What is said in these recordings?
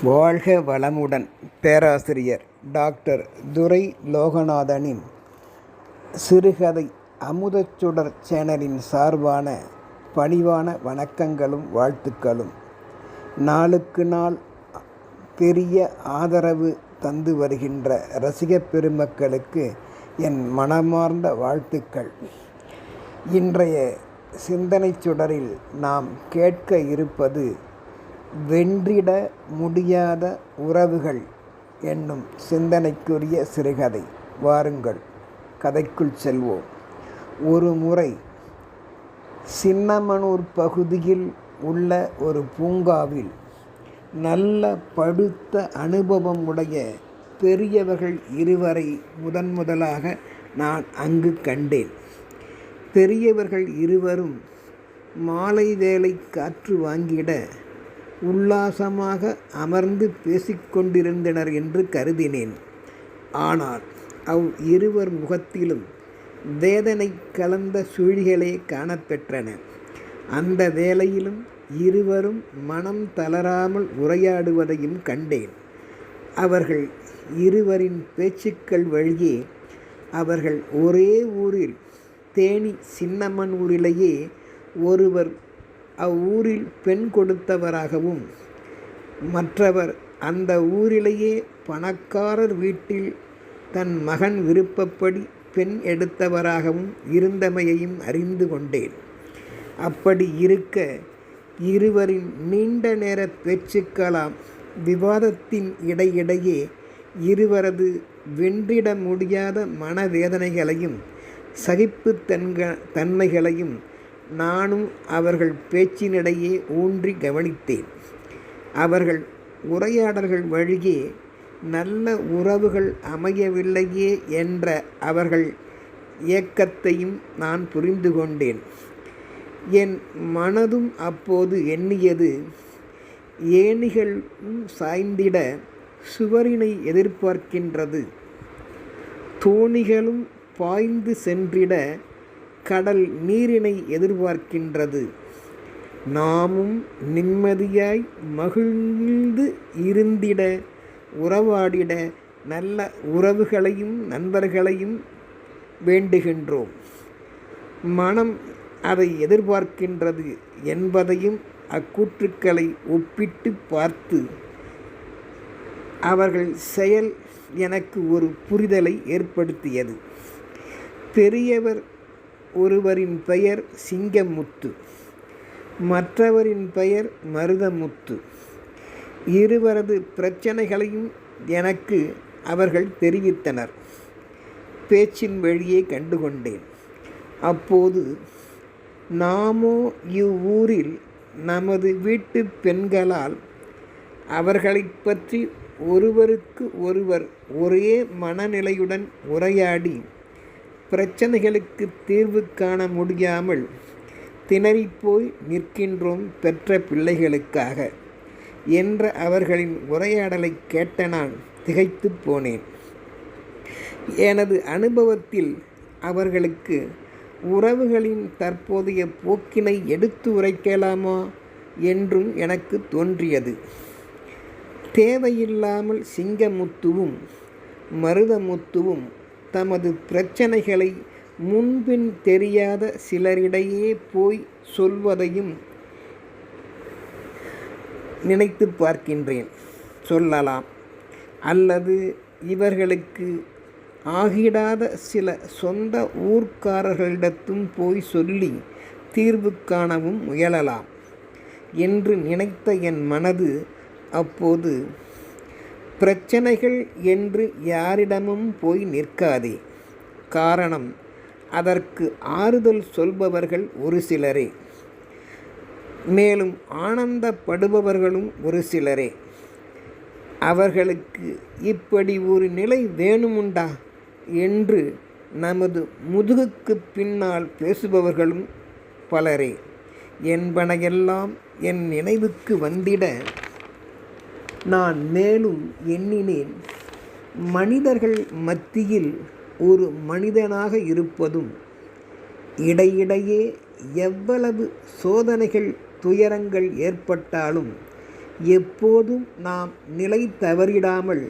வாழ்க வளமுடன் பேராசிரியர் டாக்டர் துரை லோகநாதனின் சிறுகதை அமுதச்சுடர் சேனலின் சார்பான பணிவான வணக்கங்களும் வாழ்த்துக்களும். நாளுக்கு நாள் பெரிய ஆதரவு தந்து வருகின்ற ரசிகப் பெருமக்களுக்கு என் மனமார்ந்த வாழ்த்துக்கள். இன்றைய சிந்தனைச் சுடரில் நாம் கேட்க இருப்பது வென்றிட முடியாத உறவுகள் என்னும் சிந்தனைக்குரிய சிறுகதை. வாருங்கள் கதைக்குள் செல்வோம். ஒரு முறை சின்னமனூர் பகுதியில் உள்ள ஒரு பூங்காவில் நல்ல படுத்த அனுபவம் உடைய பெரியவர்கள் இருவரை முதன் முதலாக நான் அங்கு கண்டேன். பெரியவர்கள் இருவரும் மாலை வேலை காற்று வாங்கிட உல்லாசமாக அமர்ந்து பேசிக்கொண்டிருந்தனர் என்று கருதினேன். ஆனால் அவ் இருவர் முகத்திலும் வேதனை கலந்த சுழிகளே காணப்பெற்றன. அந்த வேளையிலும் இருவரும் மனம் தளராமல் உரையாடுவதையும் கண்டேன். அவர்கள் இருவரின் பேச்சுக்கள் வழியே அவர்கள் ஒரே ஊரில் தேனி சின்னம்மன் ஊரிலேயே ஒருவர் அவ்வூரில் பெண் கொடுத்தவராகவும் மற்றவர் அந்த ஊரிலேயே பணக்காரர் வீட்டில் தன் மகன் விருப்பப்படி பெண் எடுத்தவராகவும் இருந்தமையையும் அறிந்து கொண்டேன். அப்படி இருக்க இருவரின் நீண்ட நேர பேச்சுக்களாம் விவாதத்தின் இடையிடையே இருவரது வென்றிட முடியாத மனவேதனைகளையும் சகிப்புத்தன்க தன்மைகளையும் நானும் அவர்கள் பேச்சினிடையே ஊன்றி கவனித்தேன். அவர்கள் உரையாடல்கள் வழியே நல்ல உறவுகள் அமையவில்லையே என்ற அவர்கள் இயக்கத்தையும் நான் புரிந்து கொண்டேன். என் மனதும் அப்போது எண்ணியது ஏணிகளும் சாய்ந்திட சுவரினை எதிர்பார்க்கின்றது. தோணிகளும் பாய்ந்து சென்றிட கடல் நீரினை எதிர்பார்க்கின்றது. நாமும் நிம்மதியாய் மகிழ்ந்து இருந்திட உறவாடிட நல்ல உறவுகளையும் நண்பர்களையும் வேண்டுகின்றோம். மனம் அதை எதிர்பார்க்கின்றது என்பதையும் அக்கூற்றுக்களை ஒப்பிட்டு பார்த்து அவர்கள் செயல் எனக்கு ஒரு புரிதலை ஏற்படுத்தியது. பெரியவர் ஒருவரின் பெயர் சிங்கமுத்து மற்றவரின் பெயர் மருதமுத்து. இருவரது பிரச்சனைகளையும் எனக்கு அவர்கள் தெரிவித்தனர். பேச்சின் வழியே கண்டுகொண்டேன். அப்போது நாமோ இவ்வூரில் நமது வீட்டு பெண்களால் அவர்களை பற்றி ஒருவருக்கு ஒருவர் ஒரே மனநிலையுடன் உரையாடி பிரச்சனைகளுக்கு தீர்வு காண முடியாமல் திணறிப்போய் நிற்கின்றோம் பெற்ற பிள்ளைகளுக்காக என்ற அவர்களின் உரையாடலை கேட்ட நான் திகைத்து போனேன். எனது அனுபவத்தில் அவர்களுக்கு உறவுகளின் தற்போதைய போக்கினை எடுத்து உரைக்கலாமா என்றும் எனக்கு தோன்றியது. தேவையில்லாமல் சிங்கமுத்துவும் மருதமுத்துவும் தமது பிரச்சனைகளை முன்பின் தெரியாத சிலரிடையே போய் சொல்வதையும் நினைத்து பார்க்கின்றேன். சொல்லலாம். அல்லது இவர்களுக்கு ஆகிடாத சில சொந்த ஊர்க்காரர்களிடத்தும் போய் சொல்லி தீர்வு காணவும் முயலலாம். என்று நினைத்த என் மனது அப்போது பிரச்சனைகள் என்று யாரிடமும் போய் நிற்காதே. காரணம் அதற்கு ஆறுதல் சொல்பவர்கள் ஒரு சிலரே. மேலும் ஆனந்தப்படுபவர்களும் ஒரு சிலரே. அவர்களுக்கு இப்படி ஒரு நிலை வேணுமுண்டா? என்று நமது முதுகுக்கு பின்னால் பேசுபவர்களும் பலரே. என்பனையெல்லாம் என் நினைவுக்கு வந்திட நான் மேலும் எண்ணினேன். மனிதர்கள் மத்தியில் ஒரு மனிதனாக இருப்பதும் இடையிடையே எவ்வளவு சோதனைகள் துயரங்கள் ஏற்பட்டாலும் எப்போதும் நாம் நிலை தவறிடாமல்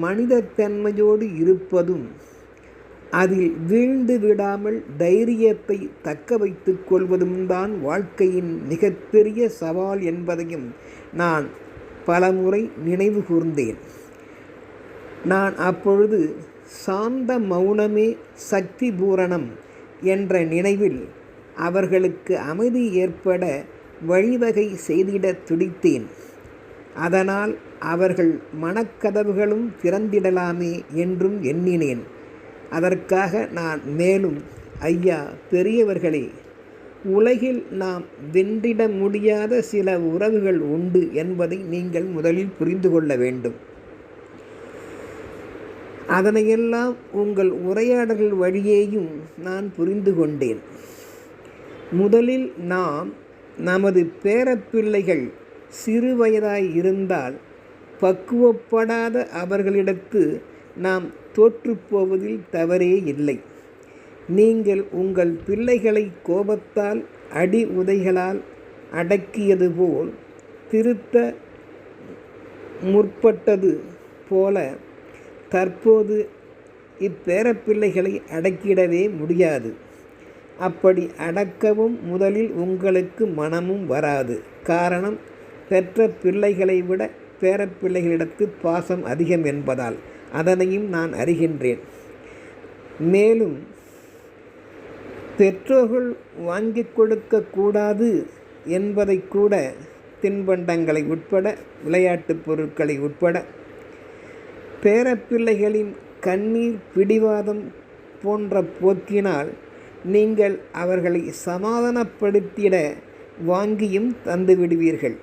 மனிதத்தன்மையோடு இருப்பதும் அதில் வீழ்ந்து விடாமல் தைரியத்தை தக்க வைத்து கொள்வதும் தான் வாழ்க்கையின் மிகப்பெரிய சவால் என்பதையும் நான் பலமுறை நினைவு கூர்ந்தேன். நான் அப்பொழுது சாந்த மௌனமே சக்தி பூரணம் என்ற நினைவில் அவர்களுக்கு அமைதி ஏற்பட வழிவகை செய்திட துடித்தேன். அதனால் அவர்கள் மனக்கதவுகளும் திறந்திடலாமே என்றும் எண்ணினேன். அதற்காக நான் மேலும் ஐயா பெரியவர்களே உலகில் நாம் வென்றிட முடியாத சில உறவுகள் உண்டு என்பதை நீங்கள் முதலில் புரிந்து கொள்ள வேண்டும். அதனையெல்லாம் உங்கள் உரையாடல்கள் வழியேயும் நான் புரிந்து கொண்டேன். முதலில் நாம் நமது பேரப்பிள்ளைகள் சிறு வயதாய் இருந்தால் பக்குவப்படாத அவர்களிடத்து நாம் தோற்றுப்போவதில் தவறே இல்லை. நீங்கள் உங்கள் பிள்ளைகளை கோபத்தால் அடி உதைகளால் அடக்கியது போல் திருத்த முற்பட்டது போல தற்போது இப்பேரப்பிள்ளைகளை அடக்கிடவே முடியாது. அப்படி அடக்கவும் முதலில் உங்களுக்கு மனமும் வராது. காரணம் பெற்ற பிள்ளைகளை விட பேரப்பிள்ளைகளிடத்து பாசம் அதிகம் என்பதால். அதனையும் நான் அறிகின்றேன். மேலும் பெற்றோர்கள் வாங்கி கொடுக்கக்கூடாது என்பதை கூட தின்பண்டங்களை உட்பட விளையாட்டுப் பொருட்களை உட்பட பேரப்பிள்ளைகளின் கண்ணீர் பிடிவாதம் போன்ற போக்கினால் நீங்கள் அவர்களை சமாதானப்படுத்திட வாங்கியும் தந்து விடுவீர்கள்.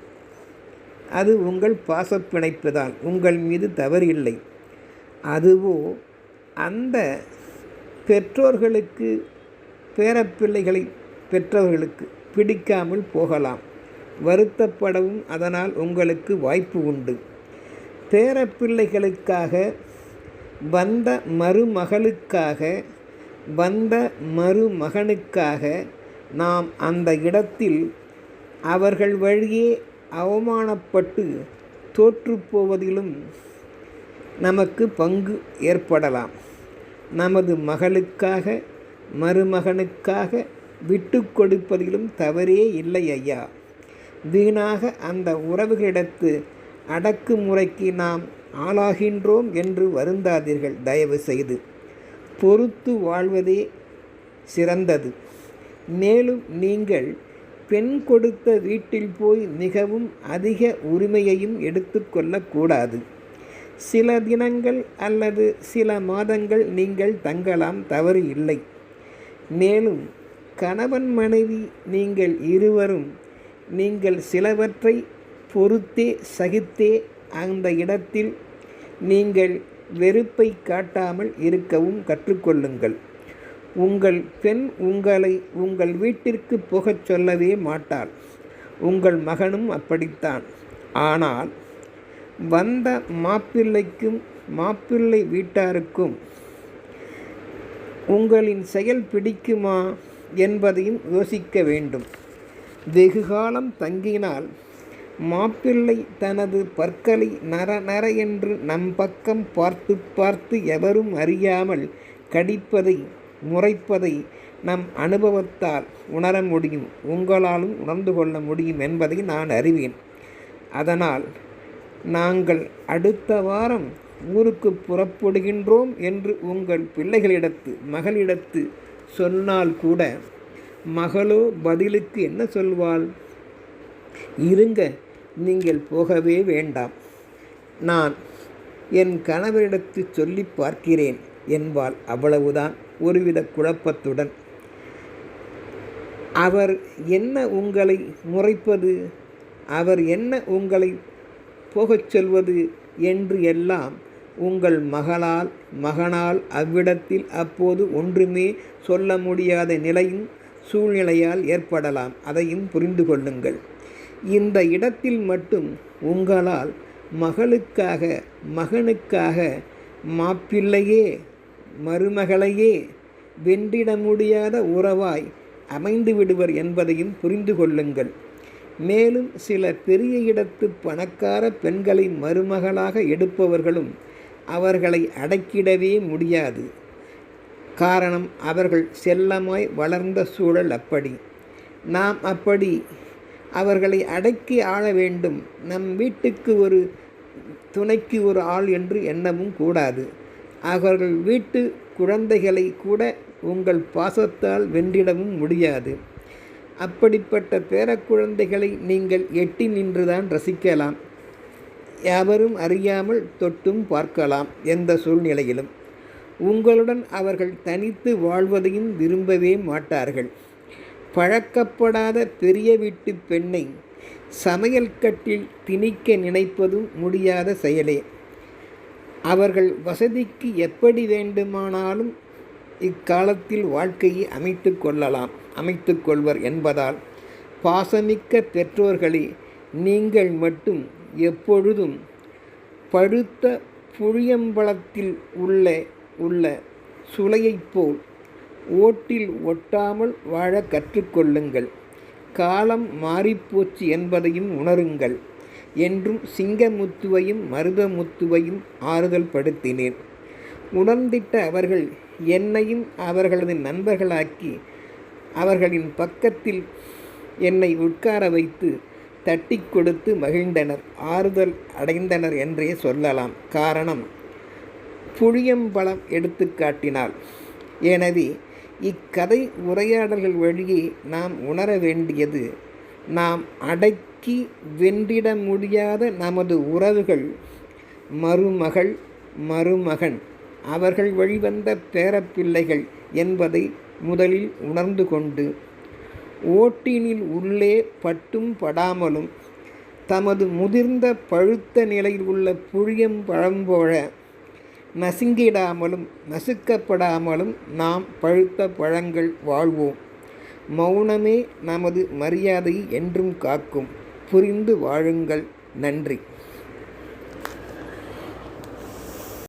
அது உங்கள் பாசப்பிணைப்பு தான் உங்கள் மீது தவறில்லை. அதுவோ அந்த பெற்றோர்களுக்கு பேரப்பிள்ளைகளை பெற்றவர்களுக்கு பிடிக்காமல் போகலாம். வருத்தப்படவும் அதனால் உங்களுக்கு வாய்ப்பு உண்டு. பேரப்பிள்ளைகளுக்காக வந்த மருமகளுக்காக வந்த மருமகனுக்காக நாம் அந்த இடத்தில் அவர்கள் வழியே அவமானப்பட்டு தோற்றுப்போவதிலும் நமக்கு பங்கு ஏற்படலாம். நமது மகளுக்காக மருமகனுக்காக விட்டு கொடுப்பதிலும் தவறே இல்லை ஐயா. வீணாக அந்த உறவுகளிடத்து அடக்குமுறைக்கு நாம் ஆளாகின்றோம் என்று வருந்தாதீர்கள் தயவு செய்து பொறுத்து வாழ்வதே சிறந்தது. மேலும் நீங்கள் பெண் கொடுத்த வீட்டில் போய் மிகவும் அதிக உரிமையையும் எடுத்துக்கொள்ளக்கூடாது சில தினங்கள் அல்லது சில மாதங்கள் நீங்கள் தங்கலாம் தவறு இல்லை. மேலும் கணவன் மனைவி நீங்கள் இருவரும் நீங்கள் சிலவற்றை பொறுத்தே சகித்தே அந்த இடத்தில் நீங்கள் வெறுப்பை காட்டாமல் இருக்கவும் கற்றுக்கொள்ளுங்கள். உங்கள் பெண் உங்களை உங்கள் வீட்டிற்கு போகச் சொல்லவே மாட்டாள். உங்கள் மகனும் அப்படித்தான். ஆனால் வந்த மாப்பிள்ளைக்கும் மாப்பிள்ளை வீட்டாருக்கும் உங்களின் செயல் பிடிக்குமா என்பதையும் யோசிக்க வேண்டும். வெகுகாலம் தங்கினால் மாப்பிள்ளை தனது பற்களை நர நர என்று நம் பக்கம் பார்த்து பார்த்து எவரும் அறியாமல் கடிப்பதை முறைப்பதை நம் அனுபவத்தால் உணர முடியும். உங்களாலும் உணர்ந்து கொள்ள முடியும் என்பதை நான் அறிவேன். அதனால் நாங்கள் அடுத்த வாரம் ஊருக்கு புறப்படுகின்றோம் என்று உங்கள் பிள்ளைகளிடத்து மகளிடத்து சொன்னால் கூட மகளோ பதிலுக்கு என்ன சொல்வாள்? இருங்க நீங்கள் போகவே வேண்டாம். நான் என் கணவரிடத்து சொல்லி பார்க்கிறேன் என்பாள் அவ்வளவுதான். ஒருவித குழப்பத்துடன் அவர் என்ன உங்களை முறைப்பது? அவர் என்ன உங்களை போகச் சொல்வது? என்று எல்லாம் உங்கள் மகளால் மகனால் அவ்விடத்தில் அப்போது ஒன்றுமே சொல்ல முடியாத நிலையும் சூழ்நிலையால் ஏற்படலாம். அதையும் புரிந்து கொள்ளுங்கள். இந்த இடத்தில் மட்டும் உங்களால் மகளுக்காக மகனுக்காக மாப்பிள்ளையே மருமகளையே வென்றிட முடியாத உறவாய் அமைந்து விடுவர் என்பதையும் புரிந்து கொள்ளுங்கள். மேலும் சில பெரிய இடத்து பணக்கார பெண்களை மருமகளாக எடுப்பவர்களும் அவர்களை அடக்கிடவே முடியாது. காரணம் அவர்கள் செல்லமாய் வளர்ந்த சூழல் அப்படி. நாம் அப்படி அவர்களை அடக்கி ஆள வேண்டும். நம் வீட்டுக்கு ஒரு துணைக்கு ஒரு ஆள் என்று எண்ணவும் கூடாது. அவர்கள் வீட்டு குழந்தைகளை கூட உங்கள் பாசத்தால் வென்றிடவும் முடியாது. அப்படிப்பட்ட பேரக்குழந்தைகளை நீங்கள் எட்டி நின்றுதான் ரசிக்கலாம். யாவரும் அறியாமல் தொட்டும் பார்க்கலாம் எந்த சூழ்நிலையிலும். உங்களுடன் அவர்கள் தனித்து வாழ்வதையும் விரும்பவே மாட்டார்கள். பழக்கப்படாத பெரிய வீட்டு பெண்ணை சமையல் கட்டில் திணிக்க நினைப்பதும் முடியாத செயலே. அவர்கள் வசதிக்கு எப்படி வேண்டுமானாலும் இக்காலத்தில் வாழ்க்கையை அமைத்து கொள்ளலாம். அமைத்து கொள்வர் என்பதால் பாசமிக்க பெற்றோர்களே நீங்கள் மட்டும் எப்பொழுதும் பழுத்த புளியம்பழத்தில் உள்ள உள்ள சுளையைப் போல் ஓட்டில் ஒட்டாமல் வாழ கற்றுக்கொள்ளுங்கள். காலம் மாறிப்போச்சு என்பதையும் உணருங்கள். என்றும் சிங்கமுத்துவையும் மருதமுத்துவையும் ஆறுதல் படுத்தினேன். உணர்ந்திட்ட அவர்கள் என்னையும் அவர்களது நண்பர்களாக்கி அவர்களின் பக்கத்தில் என்னை உட்கார வைத்து தட்டி கொடுத்து மகிழ்ந்தனர். ஆறுதல் அடைந்தனர் என்றே சொல்லலாம். காரணம் புளியம்பழம் எடுத்து காட்டினாள். எனவே இக்கதை உரையாடல்கள் வழியே நாம் உணர வேண்டியது நாம் அடக்கி வென்றிட முடியாத நமது உறவுகள் மருமகள் மருமகன் அவர்கள் வழிவந்த பேரப்பிள்ளைகள் என்பதை முதலில் உணர்ந்து கொண்டு ஓட்டினில் உள்ளே பட்டும் படாமலும் தமது முதிர்ந்த பழுத்த நிலையில் உள்ள புளியம் பழம்போழ நசுங்கிடாமலும் நசுக்கப்படாமலும் நாம் பழுத்த பழங்கள் வாழ்வோம். மௌனமே நமது மரியாதையை என்றும் காக்கும். புரிந்து வாழுங்கள். நன்றி.